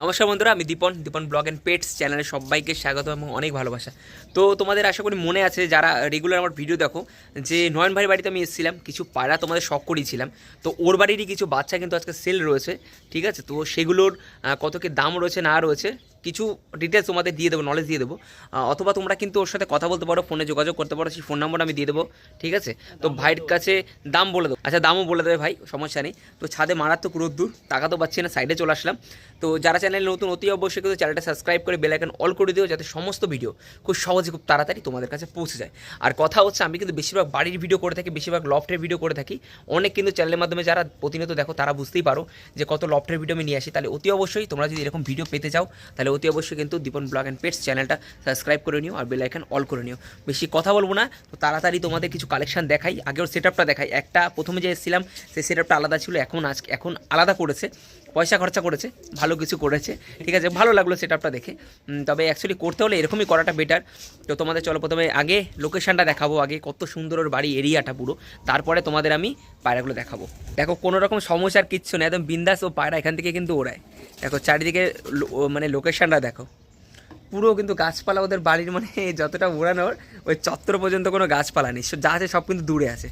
নমস্কার বন্ধুরা, আমি Dipan Dipan blog and pets চ্যানেলে সবাইকে স্বাগত এবং অনেক ভালোবাসা। তো তোমাদের আশা করি মনে আছে যারা রেগুলার আমার ভিডিও দেখো, যে নয়ন ভাইয়ের বাড়িতে আমি এসেছিলাম, কিছু পায়রা তোমাদের শখ করিয়েছিলাম। তো ওর বাড়িরই কিছু বাচ্চা কিন্তু আজকে সেল রয়েছে, ঠিক আছে? তো সেগুলোর কত কি দাম রয়েছে না রয়েছে কিছু ডিটেলস তোমাদের দিয়ে দেবো নলেজ দিয়ে দেবো। অথবা তোমরা কিন্তু ওর সাথে কথা বলতে পারো ফোনে যোগাযোগ করতে পারো সেই ফোন নাম্বার আমি দিয়ে দেবো ঠিক আছে? তো ভাইয়ের কাছে দাম বলে দেবো। আচ্ছা দামও বলে দেবে ভাই সমস্যা নেই। তো ছাদে মারাত্মক রোদ্দুর টাকা তো পাচ্ছি না সাইডে চলে আসলাম। তো যারা চ্যানেল নতুন অতি অবশ্যই কিন্তু চ্যানেলটা সাবস্ক্রাইব করে বেলাইকন অল করে দিও যাতে সমস্ত ভিডিও খুব সহজে খুব তাড়াতাড়ি তোমাদের কাছে পৌঁছে যায়। আর কথা হচ্ছে আমি কিন্তু বেশিরভাগ বাড়ির ভিডিও করে থাকি বেশিরভাগ লফটের ভিডিও করে থাকি। অনেক কিন্তু চ্যানেলের মাধ্যমে যারা প্রতিনিয়ত দেখো তারা বুঝতেই পারো যে কত লফটের ভিডিও আমি নিয়ে আসি। তাহলে অতি অবশ্যই তোমরা যদি এরকম ভিডিও পেতে চাও তাহলে অতি অবশ্যই কিন্তু দীপন ব্লগ অ্যান্ড পেটস চ্যানেলটা সাবস্ক্রাইব করে নিও আর বেলাইকান অল করে নিও। বেশি কথা বলব না, তো তাড়াতাড়ি তোমাদের কিছু কালেকশন দেখাই। আগেও সেট আপটা দেখাই। একটা প্রথমে যে এসেছিলাম, সেই সেট আপটা আলাদা ছিল, এখন আজকে এখন আলাদা করেছে। পয়সা খরচা করেছে, ভালো কিছু করেছে, ঠিক আছে, ভালো লাগল সেট আপটা দেখে তবে অ্যাকচুয়ালি করতে হলে এরকমই করাটা বেটার তো তোমাদের চলো প্রথমে আগে লোকেশানটা দেখাবো, আগে কত সুন্দর ওর বাড়ি এরিয়াটা পুরো। তারপরে তোমাদের আমি পায়রাগুলো দেখাবো। দেখো কোনো রকম সমস্যার কিচ্ছু নেই, একদম বিন্দাস ও পায়রা এখান থেকে কিন্তু ওড়ায়। দেখো, চারিদিকে মানে লোকেশানটা দেখো। পুরো কিন্তু গাছপালা ওদের বাড়ির মানে যতটা ওড়ানোর, ওই চত্বর পর্যন্ত কোনো গাছপালা নেই। যা আছে সব কিন্তু দূরে আছে,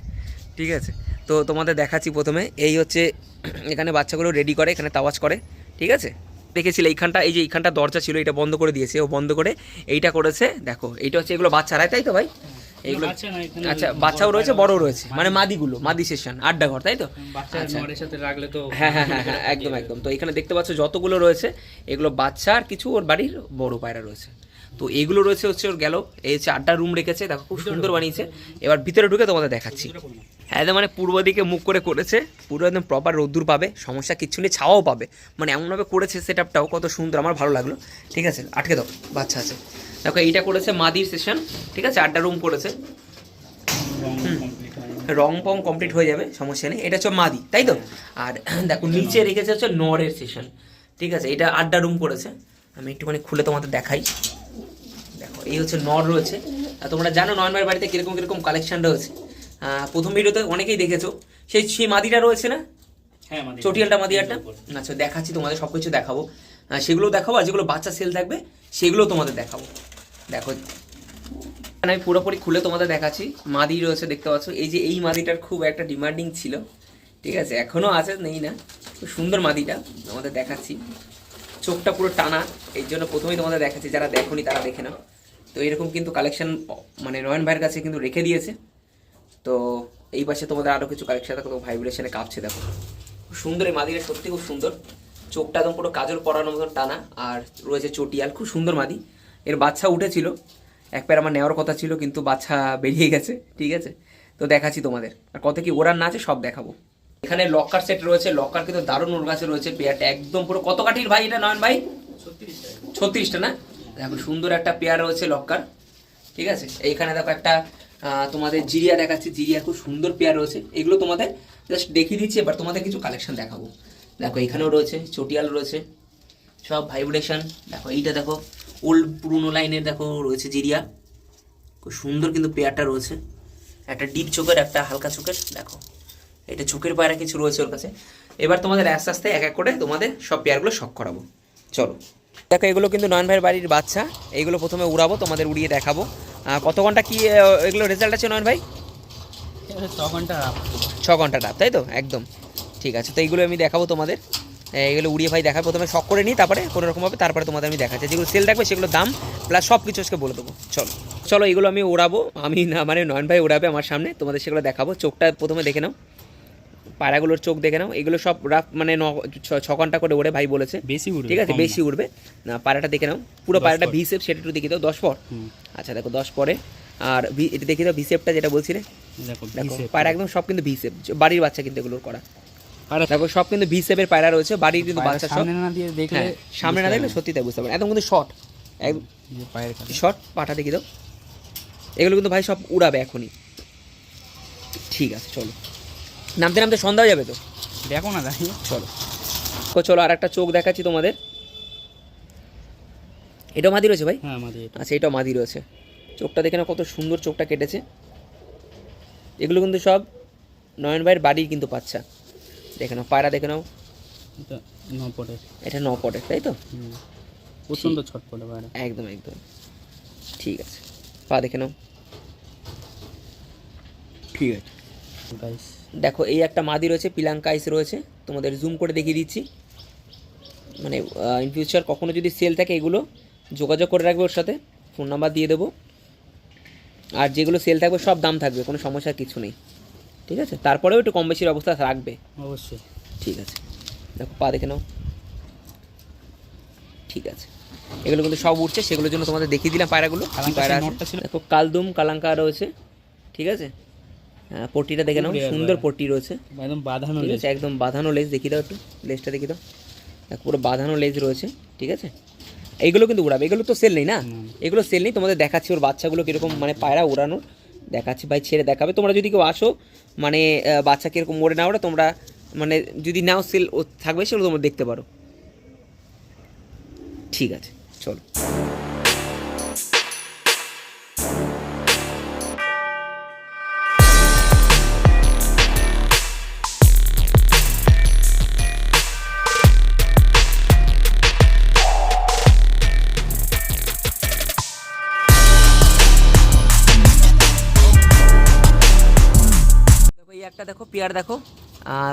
ঠিক আছে? তো তোমাদের দেখাচ্ছি প্রথমে। এই হচ্ছে এখানে বাচ্চাগুলো রেডি করে এখানে তাওয়াজ করে ঠিক আছে? দেখেছিলে এইখানটা এই যে এইখানটা দরজা ছিল এটা বন্ধ করে দিয়েছে ও বন্ধ করে এইটা করেছে দেখো এইটা হচ্ছে এগুলো বাচ্চারাই তাই তো ভাই? এইগুলো আচ্ছা বাচ্চাও রয়েছে বড়ও রয়েছে মানে মাদিগুলো মাদি সেশন আড্ডা ঘর তাই তো? আচ্ছা। সাথে রাখলে তো হ্যাঁ হ্যাঁ হ্যাঁ হ্যাঁ একদম একদম। তো এখানে দেখতে পাচ্ছ যতগুলো রয়েছে এগুলো বাচ্চা আর কিছু ওর বাড়ির বড় পায়রা রয়েছে। তো এগুলো রয়েছে হচ্ছে ওর গেল এই হচ্ছে আড্ডা রুম রেখেছে দেখো খুব সুন্দর বানিয়েছে। এবার ভিতরে ঢুকে তোমাদের দেখাচ্ছি। একদম মানে পূর্ব দিকে মুখ করে করেছে, পুরো একদম প্রপার রোদ্দুর পাবে, সমস্যা কিচ্ছু নেই, ছাওয়াও পাবে। মানে এমনভাবে করেছে সেট আপটাও কত সুন্দর, আমার ভালো লাগল। ঠিক আছে, আটকে দাও, বাচ্চা আছে। দেখো, এইটা করেছে মাদির সেশন ঠিক আছে, আড্ডা রুম করেছে। রং। পং কমপ্লিট হয়ে যাবে, সমস্যা নেই। এটা হচ্ছে মাদি, তাই তো? আর দেখো, নিচে রেখেছে হচ্ছে নরের সেশন ঠিক আছে, এটা আড্ডা রুম করেছে। আমি একটুখানি খুলে তোমাদের দেখাই। দেখো, এই হচ্ছে নর রয়েছে। আর তোমরা জানো নয়নবার বাড়িতে কীরকম কীরকম কালেকশন রয়েছে। প্রথম ভিডিওতে অনেকেই দেখেছ। সেই সেই মাদিটা রয়েছে না? হ্যাঁ চটিয়ালটা মাদিয়ারটা আচ্ছা দেখাচ্ছি তোমাদের সব কিছু দেখাবো সেগুলো দেখাবো আর যেগুলো বাচ্চা সেল থাকবে সেগুলো তোমাদের দেখাবো। দেখো আমি পুরোপুরি খুলে তোমাদের দেখাচ্ছি। মাদি রয়েছে দেখতে পাচ্ছ। এই যে এই মাদিটার খুব একটা ডিমান্ডিং ছিল। ঠিক আছে এখনও আছে নেই না। খুব সুন্দর মাদিটা আমাদের দেখাচ্ছি। চোখটা পুরো টানা এই জন্য প্রথমেই তোমাদের দেখাচ্ছি। যারা দেখোনি তারা দেখে নাও। তো এরকম কিন্তু কালেকশন মানে নয়ন ভাইয়ের কাছে কিন্তু রেখে দিয়েছে। তো এই পাশে তোমাদের আরও কিছু কালেকশন দেখো ভাইব্রেশনে কাঁপছে দেখো। সুন্দর, এই মাদিটা সত্যি খুব সুন্দর। চোখটা একদম পুরো কাজল পরানোর মতন টানা, আর রয়েছে চটিয়াল, খুব সুন্দর মাদি। এর বাচ্চা উঠেছিল, এক প্যার আমার নেওয়ার কথা ছিল, কিন্তু বাচ্চা বেরিয়ে গেছে, ঠিক আছে? তো দেখাচ্ছি তোমাদের। আর কত কি ওরার না আছে সব দেখাবো। এখানে লকার সেট রয়েছে লকার কিন্তু দারুণ ওর কাছে রয়েছে, পেয়ারটা একদম পুরো কত কাঠির ভাই এটা নয়ন ভাই? ছত্রিশটা। না? দেখো, সুন্দর একটা পেয়ার রয়েছে লক্কার ঠিক আছে? এইখানে দেখো একটা তোমাদের জিরিয়া দেখাচ্ছি। জিরিয়া খুব সুন্দর পেয়ার রয়েছে। এগুলো তোমাদের জাস্ট দেখিয়ে দিচ্ছি, এবার তোমাদের কিছু কালেকশন দেখাবো। দেখো, এখানেও রয়েছে, চটিয়াল রয়েছে, সব ভাইব্রেশন দেখো, এইটা দেখো ওল্ড পুরনো লাইনের দেখো, রয়েছে জিরিয়া। খুব সুন্দর কিন্তু পেয়ারটা রয়েছে। একটা ডিপ চোখের, একটা হালকা চোখের, দেখো। এটা চোখের পায়রা কিছু রয়েছে ওর কাছে। এবার তোমাদের আস্তে আস্তে এক এক করে তোমাদের সব পেয়ারগুলো শখ করাবো। চলো। দেখো, এগুলো কিন্তু নয়ন ভাইয়ের বাড়ির বাচ্চা। এইগুলো প্রথমে উড়াবো, তোমাদের উড়িয়ে দেখাবো। কত ঘণ্টা কি এগুলো রেজাল্ট আছে নয়ন ভাই? ছ ঘণ্টা ছ ঘণ্টা ডাব তাই তো? একদম। ঠিক আছে তো এইগুলো আমি দেখাবো তোমাদের। এগুলো উড়িয়ে ভাই দেখাবো প্রথমে শখ করে নিই তারপরে কোনো রকমভাবে তারপরে তোমাদের আমি দেখাচ্ছি। যেগুলো সেল থাকবে সেগুলো দাম প্লাস সব কিছু আজকে বলে দেবো। চলো। চলো এগুলো আমি ওড়াবো আমি না মানে নয়ন ভাই ওড়াবে আমার সামনে তোমাদের সেগুলো দেখাবো। চোখটা প্রথমে দেখে নাও। পায়রাগুলোর চোখ দেখে নাও। এগুলো সব রাফ মানে ন ছ- ঘণ্টা করে ওড়ে ভাই বলেছে। বেশি উঠবে ঠিক আছে বেশি উঠবে না পায়রাটা দেখে নাও। পুরো পায়রাটা পর। ভি শেপ সেটা একটু দেখে দাও দশ পর হুম। আচ্ছা দেখো দশ পরে। আর এটা দেখি দাও ভি শেপটা যেটা বলছিলে। দেখো দেখো পায়রা একদম সব কিন্তু ভি শেপ বাড়ির বাচ্চা কিন্তু এগুলোর করা। দেখো সব কিন্তু ভি শেপের পায়রা রয়েছে বাড়ির কিন্তু বাচ্চা সব। সামনে না দিয়ে দেখলে হ্যাঁ সামনে না দেখলে সত্যি তাই বুঝতে পারেন একদম কিন্তু শর্ট এক এই যে শর্ট পাটা দেখি দাও। এগুলো কিন্তু ভাই সব উড়াবে এখনই। ঠিক আছে চলো। নামতে নামতে সন্ধ্যা হয়ে যাবে তো? দেখো না দাঁড়িয়ে চলো। তো চলো আর একটা চোখ দেখাচ্ছি তোমাদের। এটাও মাদি রয়েছে ভাই? হ্যাঁ এটা। আচ্ছা এটাও মাদি রয়েছে। চোখটা দেখে নাও কত সুন্দর চোখটা কেটেছে। এগুলো কিন্তু সব নয়ন ভাইয়ের বাড়ির কিন্তু বাচ্চা দেখে নাও পায়রা দেখে নাও। এটা নপটের। এটা ন পটের তাই তো। প্রচণ্ড ছটপটে পায়রা। একদম একদম। ঠিক আছে পা দেখে নাও। ঠিক আছে। গাইস দেখো এই একটা মাদি রয়েছে পিলাঙ্কা আইস রয়েছে। তোমাদের জুম করে দেখিয়ে দিচ্ছি। মানে ইন ফিউচার কখনো যদি সেল থাকে এগুলো যোগাযোগ করে রাখবে ওর সাথে ফোন নাম্বার দিয়ে দেবো। আর যেগুলো সেল থাকবে সব দাম থাকবে কোনো সমস্যার কিছু নেই। ঠিক আছে? তারপরেও একটু কম বেশির অবস্থা রাখবে। অবশ্যই। ঠিক আছে। দেখো পা দেখে নাও। ঠিক আছে। এগুলো কিন্তু সব উঠছে সেগুলোর জন্য তোমাদের দেখিয়ে দিলাম পায়রাগুলো। পায়রা? দেখো কালদুম কালাঙ্কা রয়েছে। ঠিক আছে? হ্যাঁ পট্টিটা দেখে নাও। সুন্দর। পট্টি রয়েছে। একদম বাঁধানো লেজ। একদম বাঁধানো লেজ। দেখি দাও একটু। লেজটা দেখি দাও। পুরো বাঁধানো লেজ রয়েছে। ঠিক আছে? এইগুলো কিন্তু উড়াবে। এগুলো তো সেল নেই না? এগুলো সেল নেই তোমাদের দেখাচ্ছি ওর বাচ্চাগুলো কীরকম মানে পায়রা উড়ানোর। দেখাচ্ছি ভাই ছেড়ে দেখাবে। তোমরা যদি কেউ আসো মানে বাচ্চা কীরকম মরে না ওরা তোমরা মানে যদি নাও সেল থাকবে সেগুলো তোমরা দেখতে পারো। ঠিক আছে চলো। পেয়ার দেখো।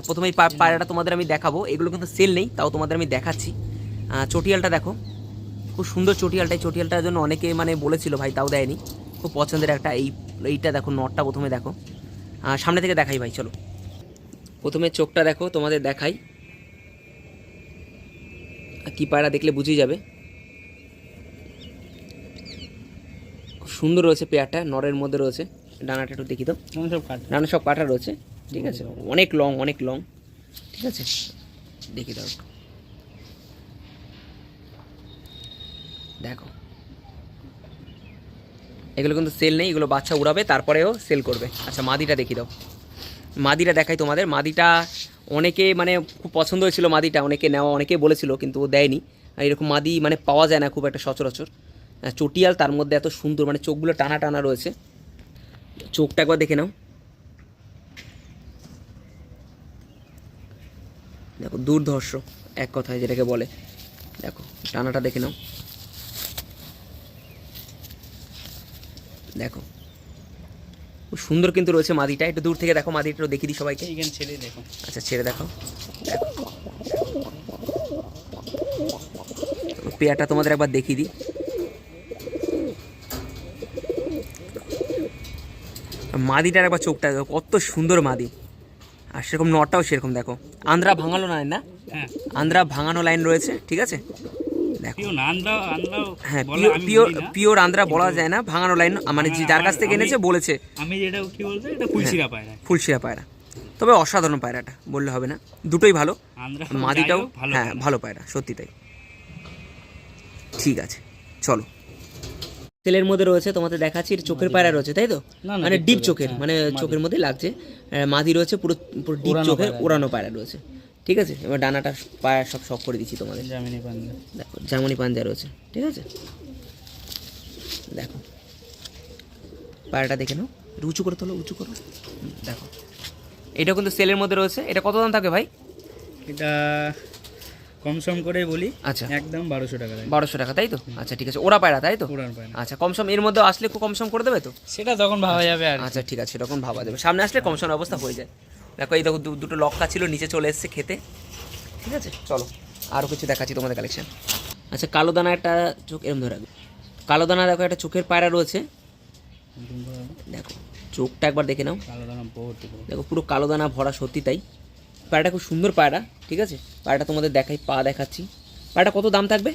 প্রথমে পায়রাটা তোমাদের আমি দেখাবো। এগুলো কিন্তু সেল নেই তাও তোমাদের আমি দেখাচ্ছি। চটিয়ালটা দেখো। খুব সুন্দর চটিয়ালটা। এই চটিয়ালটার জন্য অনেকে মানে বলেছিল ভাই তাও দেয়নি। খুব পছন্দের একটা এই এইটা দেখো নটটা প্রথমে দেখো। সামনে থেকে দেখাই ভাই চলো। প্রথমে চোখটা দেখো তোমাদের দেখাই। কি পায়রা দেখলে বুঝেই যাবে। খুব সুন্দর রয়েছে পেয়ারটা নরের মধ্যে রয়েছে। ডানাটা একটু দেখি তো। কাট। সব কাটা রয়েছে। ঠিক আছে, অনেক লং অনেক লং ঠিক আছে, দেখি দাও। দেখো। এগুলো কিন্তু সেল নেই, এগুলো বাচ্চা উড়াবে, তারপরেও সেল করবে। আচ্ছা মাদিটা দেখি দাও। মাদিটা দেখাই তোমাদের। মাদিটা অনেকে মানে খুব পছন্দ হয়েছিল মাদিটা, অনেকে নেওয়া, অনেকে বলেছিল, কিন্তু ও দেয়নি। আর এরকম মাদি মানে পাওয়া যায় না খুব একটা সচরাচর। চটিয়াল তার মধ্যে এত সুন্দর মানে চোখগুলো টানা টানা রয়েছে। চোখটা একবার দেখে নাও। দেখো দুর্ধর্ষ এক কথায় যেটাকে বলে। দেখো টানাটা দেখে নাও। দেখো সুন্দর কিন্তু রয়েছে মাদিটা। একটু দূর থেকে দেখো মাদিটা একটু দেখিয়ে দিই সবাইকে। ছেড়ে দেখো। আচ্ছা ছেড়ে দেখো। দেখো পেয়ারটা তোমাদের একবার দেখিয়ে দিই। মাদিটার একবার চোখটা দেখো কত সুন্দর মাদি। আর সেরকম নটাও সেরকম দেখো। আন্দ্রা ভাঙানো লাইন না? হ্যাঁ। আন্দ্রা ভাঙানো লাইন রয়েছে ঠিক আছে? হ্যাঁ পিওর আন্দ্রা বলা যায় না ভাঙানো লাইন মানে যে যার কাছ থেকে এনেছে বলেছে। আমি যেটা কি বলতে এটা ফুলসিরা পায়রা। ফুলশিরা পায়রা। তবে অসাধারণ পায়রাটা বললে হবে না। দুটোই ভালো। মাদিটাও হ্যাঁ ভালো পায়রা সত্যি তাই। ঠিক আছে চলো। তেলের মধ্যে রয়েছে তোমাদের দেখাচ্ছি এটা চোখের পায়রা রয়েছে তাই তো? মানে ডিপ চোখের, হ্যাঁ, মানে চোখের মধ্যে লাগছে। মাদি রয়েছে পুরো পুরো ডিপ চোখের। ওড়ানো পায়রা রয়েছে। ঠিক আছে? এবার ডানাটা পায়রা সব শখ করে দিচ্ছি তোমাদের। জামিনী পান্ডা দেখো জামনি পাঞ্জা রয়েছে ঠিক আছে? দেখো। পায়রাটা দেখে নাও। একটু উঁচু করে তোলো উঁচু করো। দেখো। এটা কিন্তু সেলের মধ্যে রয়েছে। এটা কত দাম থাকে ভাই? এটা কম সম করে বলি আচ্ছা। একদম বারোশো টাকা বারোশো টাকা তাই তো? আচ্ছা ঠিক আছে। ওরা পায়রা তাই তো? পায়রা। আচ্ছা কম সম এর মধ্যে আসলে একটু কম সম করে দেবে তো? সেটা তখন ভাবা যাবে আর আচ্ছা ঠিক আছে এরকম ভাবা যাবে। সামনে আসলে কম সম অবস্থা হয়ে যায়। দেখো এই দেখো দুটো লক্কা ছিল নিচে চলে এসছে খেতে। ঠিক আছে চলো। আরও কিছু দেখাচ্ছি তোমাদের কালেকশন আচ্ছা কালো দানা একটা চোখ এরম ধরে রাখবে কালো দানা দেখো একটা চোখের পায়রা রয়েছে। দেখো চোখটা একবার দেখে নাও। কালো দানা দেখো পুরো কালো দানা ভরা সত্যি তাই। পায়রাটা খুব সুন্দর পায়রা ঠিক আছে? পায়রাটা তোমাদের দেখাই পা দেখাচ্ছি। পায়রাটা কত দাম থাকবে?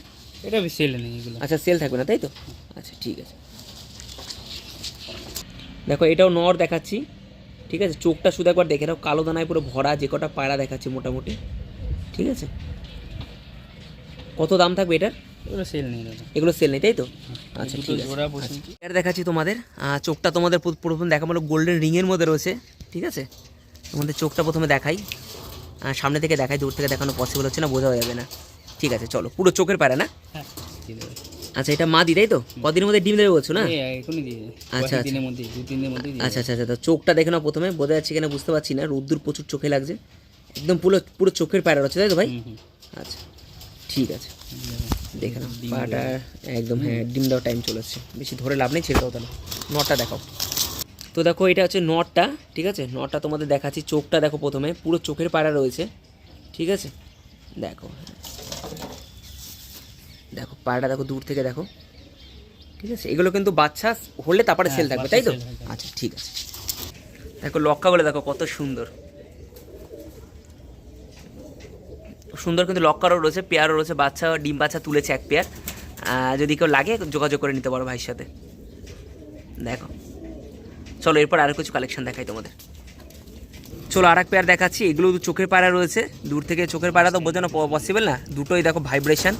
এটা সেল নেই এগুলো। আচ্ছা সেল থাকবে না তাই তো? আচ্ছা ঠিক আছে। দেখো এটাও নর দেখাচ্ছি ঠিক আছে? চোখটা শুধু একবার দেখে নাও কালো দানায় পুরো ভরা যে কটা পায়রা দেখাচ্ছি মোটামুটি ঠিক আছে? কত দাম থাকবে এটার? এগুলো সেল নেই এগুলো সেল নেই তাই তো? আচ্ছা ঠিক আছে এটা দেখাচ্ছি তোমাদের চোখটা তোমাদের প্রথম দেখা হলো গোল্ডেন রিংয়ের মধ্যে রয়েছে ঠিক আছে? তোমাদের চোখটা প্রথমে দেখাই। সামনে থেকে দেখাই দূর থেকে দেখানো পসিবল হচ্ছে না বোঝা যাবে না। ঠিক আছে চলো পুরো চোখের পায়রা না? হ্যাঁ আচ্ছা এটা মা দি তাই তো? কদিনের মধ্যে ডিম দেবে বলছো না? আচ্ছা, আচ্ছা। দিয়ে আচ্ছা আচ্ছা আচ্ছা তো চোখটা দেখে নাও প্রথমে বোঝা যাচ্ছে কিনা বুঝতে পারছি না রোদ্দুর প্রচুর চোখে লাগছে। একদম পুরো পুরো চোখের পায়রা রয়েছে তাই তো ভাই। আচ্ছা ঠিক আছে। দেখে নাও পাটা একদম হ্যাঁ ডিম দেওয়ার টাইম চলে এসছে। বেশি ধরে লাভ নেই ছেড়ে দাও তাহলে। নটা দেখাও। তো দেখো এটা হচ্ছে নটটা ঠিক আছে? নটটা তোমাদের দেখাচ্ছি চোখটা দেখো প্রথমে পুরো চোখের পায়রা রয়েছে ঠিক আছে? দেখো হ্যাঁ। দেখো পায়রাটা দেখো দূর থেকে দেখো ঠিক আছে? এগুলো কিন্তু বাচ্চা হলে তারপরে হ্যাঁ, সেল থাকবে তাই তো? হয়ে। আচ্ছা ঠিক আছে। দেখো লক্কাগুলো দেখো কত সুন্দর। সুন্দর কিন্তু লক্কারও রয়েছে পেয়ারও রয়েছে বাচ্চা ডিম বাচ্চা তুলেছে এক পেয়ার। যদি কেউ লাগে যোগাযোগ করে নিতে পারো ভাইয়ের সাথে। দেখো। চলো, এরপর আরও কিছু কালেকশন দেখাই তোমাদের। চলো আর এক পেয়ার দেখাচ্ছি। এগুলো চোখের পায়রা রয়েছে। দূর থেকে চোখের পায়রা তো বোঝানো পসিবল না। দুটোই দেখো ভাইব্রেশন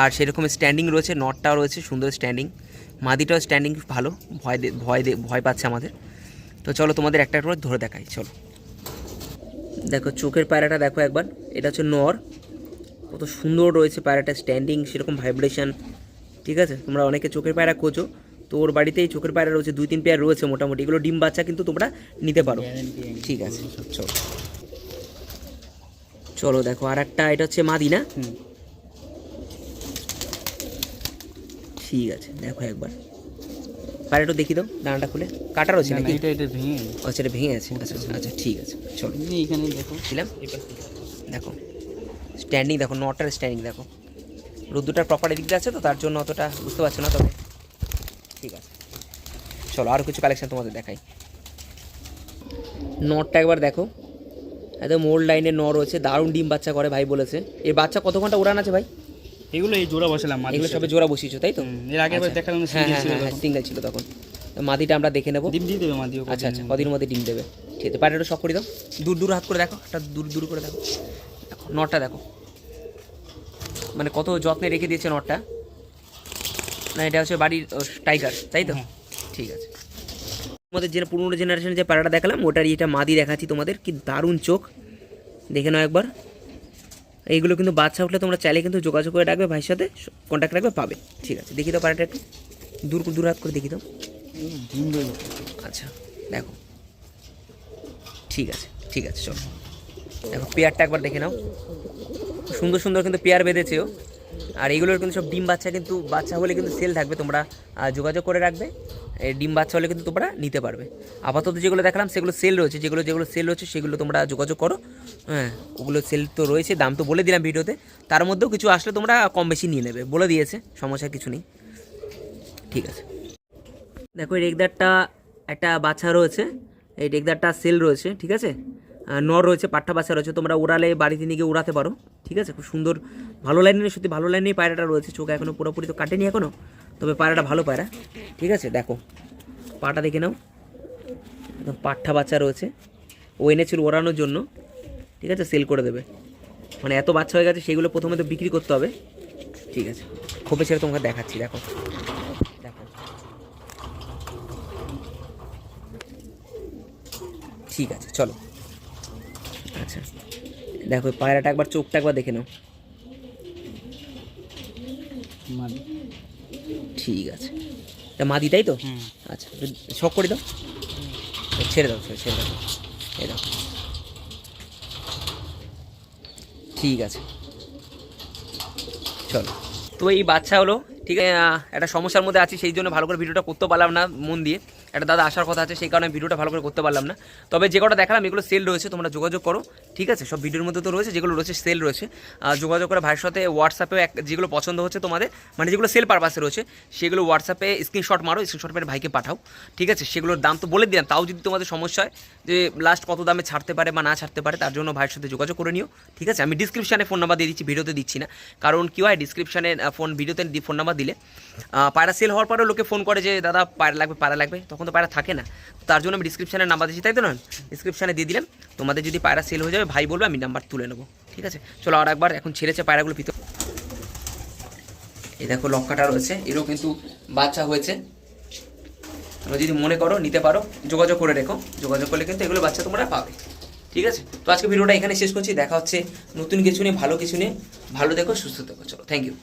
আর সেরকম স্ট্যান্ডিং রয়েছে নটটাও রয়েছে, সুন্দর স্ট্যান্ডিং মাদিটাও স্ট্যান্ডিং ভালো। ভয় ভয় ভয় পাচ্ছে আমাদের। তো চলো, তোমাদের একটা একটা ধরে দেখাই। চলো। দেখো, চোখের পায়রাটা দেখো একবার। এটা হচ্ছে নর। কত সুন্দর রয়েছে পায়রাটা স্ট্যান্ডিং সেরকম ভাইব্রেশন ঠিক আছে? তোমরা অনেকে চোখের পায়রা খোঁজো। তো ওর বাড়িতেই চোখের পায়রা রয়েছে দুই তিন পেয়ার রয়েছে মোটামুটি। এগুলো ডিম বাচ্চা কিন্তু তোমরা নিতে পারো। ঠিক আছে চলো। চলো দেখো আর একটা এটা হচ্ছে মাদি না? ঠিক আছে দেখো একবার। পায়রাটা দেখি দাও ডানাটা খুলে। কাটা রয়েছে নাকি? এটা এটা ভেঙে আচ্ছা এটা ভেঙে আছে আচ্ছা আচ্ছা, আচ্ছা ঠিক আছে চলো। এই এখানে দেখো। ছিলাম দেখো স্ট্যান্ডিং দেখো নটার স্ট্যান্ডিং দেখো। রোদ্দুটার প্রপার দিকটা আছে তো তার জন্য অতটা বুঝতে পারছ না তবে। ঠিক আছে। চলো আরও কিছু কালেকশান তোমাদের দেখাই। নটটা একবার দেখো। একদম ওল্ড লাইনের নর রয়েছে। দারুণ ডিম বাচ্চা করে ভাই বলেছে। এর বাচ্চা কত ঘণ্টা উড়ান আছে ভাই? এগুলো এই জোড়া বসালাম এগুলো। সবে জোড়া বসিয়েছো তাই তো? এর আগে আচ্ছা। দেখালাম হ্যাঁ সিঙ্গেল হ্যাঁ ছিল হ্যাঁ তখন। সিঙ্গেল ছিল তখন। তো মাদিটা আমরা দেখে নেব। ডিম দিয়ে দেবে মাদিও আচ্ছা আচ্ছা কদিনের মধ্যে ডিম দেবে। ঠিক আছে পায়রাটা শখ করে দাও। দূর দূর হাত করে দেখো একটা দূর দূর করে দেখো। দেখো নটটা দেখো। মানে কত যত্নে রেখে দিয়েছে নটটা। না এটা হচ্ছে বাড়ির টাইগার তাই তো? হ্যাঁ। ঠিক আছে। তোমাদের যে পুরনো জেনারেশনের যে পায়রাটা দেখালাম ওটার এটা মাদি দেখাচ্ছি তোমাদের কি দারুণ চোখ। দেখে নাও একবার। এইগুলো কিন্তু বাচ্চা উঠলে তোমরা চাইলে কিন্তু যোগাযোগ করে রাখবে ভাইয়ের সাথে কন্ট্যাক্ট রাখবে পাবে। ঠিক আছে দেখি দাও পায়রাটা একটু। দূর দূর হাত করে দেখি দেবে আচ্ছা দেখো। ঠিক আছে ঠিক আছে চলো। দেখো পেয়ারটা একবার দেখে নাও। সুন্দর সুন্দর কিন্তু পেয়ার বেঁধেছেও আর এগুলোর কিন্তু সব ডিম বাচ্চা কিন্তু বাচ্চা হলে কিন্তু সেল থাকবে, তোমরা যোগাযোগ করে রাখবে। ডিম বাচ্চা হলে কিন্তু তোমরা নিতে পারবে। আপাতত যেগুলো দেখালাম, সেগুলো সেল রয়েছে, যেগুলো যেগুলো সেল রয়েছে, সেগুলো তোমরা যোগাযোগ করো। হ্যাঁ ওগুলো সেল তো রয়েছে, দাম তো বলে দিলাম ভিডিওতে। তার মধ্যেও কিছু আসলে তোমরা কম বেশি নিয়ে নেবে, বলে দিয়েছে, সমস্যা কিছু নেই। ঠিক আছে। দেখো, এই রেগদারটা একটা বাচ্চা রয়েছে, এই রেগদারটা সেল রয়েছে, ঠিক আছে? নর রয়েছে পাট্টা বাচ্চা রয়েছে, তোমরা উড়ালে বাড়িতে নিয়ে গিয়ে উড়াতে পারো। ঠিক আছে? খুব সুন্দর, ভালো লাইনের সত্যি ভালো লাইনের পায়রাটা রয়েছে, চোখ এখনও পুরোপুরি তো কাটেনি এখনও তবে পায়রাটা ভালো পায়রা। ঠিক আছে? দেখো, পাটা দেখে নাও। একদম পাট্টা বাচ্চা রয়েছে। ও এনেছিল ওড়ানোর জন্য। ঠিক আছে? সেল করে দেবে। মানে এত বাচ্চা হয়ে গেছে, সেগুলো প্রথমে তো বিক্রি করতে হবে। ঠিক আছে? খোপে ছেড়ে তোমাকে দেখাচ্ছি, দেখো। দেখো। ঠিক আছে, চলো। আচ্ছা। দেখো পায়রাটা একবার চোখটা একবার দেখে নাও। ঠিক আছে। এটা মাদি তাই তো? আচ্ছা শখ করে দাও। ছেড়ে দাও ছেড়ে ছেড়ে দাও এই দাও। ঠিক আছে। চলো। তো এই বাচ্চা হলো ঠিক আছে একটা সমস্যার মধ্যে আছি সেই জন্য ভালো করে ভিডিওটা করতে পারলাম না মন দিয়ে। একটা দাদা আসার কথা আছে, সেই কারণে ভিডিওটা ভালো করে করতে পারলাম না। তবে যে কটা দেখালাম, এগুলো সেল রয়েছে, তোমরা যোগাযোগ করো, ঠিক আছে? সব ভিডিওর মধ্যে তো রয়েছে, যেগুলো রয়েছে সেল রয়েছে। যোগাযোগ করে ভাইয়ের সাথে হোয়াটসঅ্যাপেও এক, যেগুলো পছন্দ হচ্ছে তোমাদের মানে যেগুলো সেল পারপাসে রয়েছে, সেগুলো হোয়াটসঅ্যাপে স্ক্রিনশট মারো স্ক্রিনশট মেরে ভাইকে পাঠাও, ঠিক আছে? সেগুলোর দাম তো বলে দিলাম, তাও যদি তোমাদের সমস্যা হয়, যে লাস্ট কত দামে ছাড়তে পারে বা না ছাড়তে পারে, তার জন্য ভাইয়ের সাথে যোগাযোগ করে নিও, ঠিক আছে? আমি ডিসক্রিপশানে ফোন নাম্বার দিয়ে দিচ্ছি, ভিডিওতে দিচ্ছি না। কারণ কী হয় ডিসক্রিপশানে ফোন ভিডিওতে ফোন নাম্বার দিলে পায়রা সেল হওয়ার পরেও লোকে ফোন করে যে, দাদা, পায়রা লাগবে পায়রা লাগবে। তখন তো পায়রা থাকে না। তার জন্য আমি ডিসক্রিপশানে নাম্বার দিচ্ছি তাই তো না ডিসক্রিপশানে দিয়ে দিলাম। তোমাদের যদি পায়রা সেল হয়ে যাবে, ভাই বলবে, আমি নাম্বার তুলে নেব। ঠিক আছে? চলো আর একবার, এখন ছেড়েছে পায়রাগুলো ভিতর। এই দেখো লক্কাটা রয়েছে। এরও কিন্তু বাচ্চা হয়েছে। তোমরা যদি মনে করো, নিতে পারো, যোগাযোগ করে রেখো। যোগাযোগ করলে কিন্তু এগুলো বাচ্চা তোমরা পাবে। ঠিক আছে? তো আজকে ভিডিওটা এখানে শেষ করছি। দেখা হচ্ছে নতুন কিছু নিয়ে, ভালো কিছু নিয়ে। ভালো দেখো সুস্থ থেকো। চলো থ্যাংক ইউ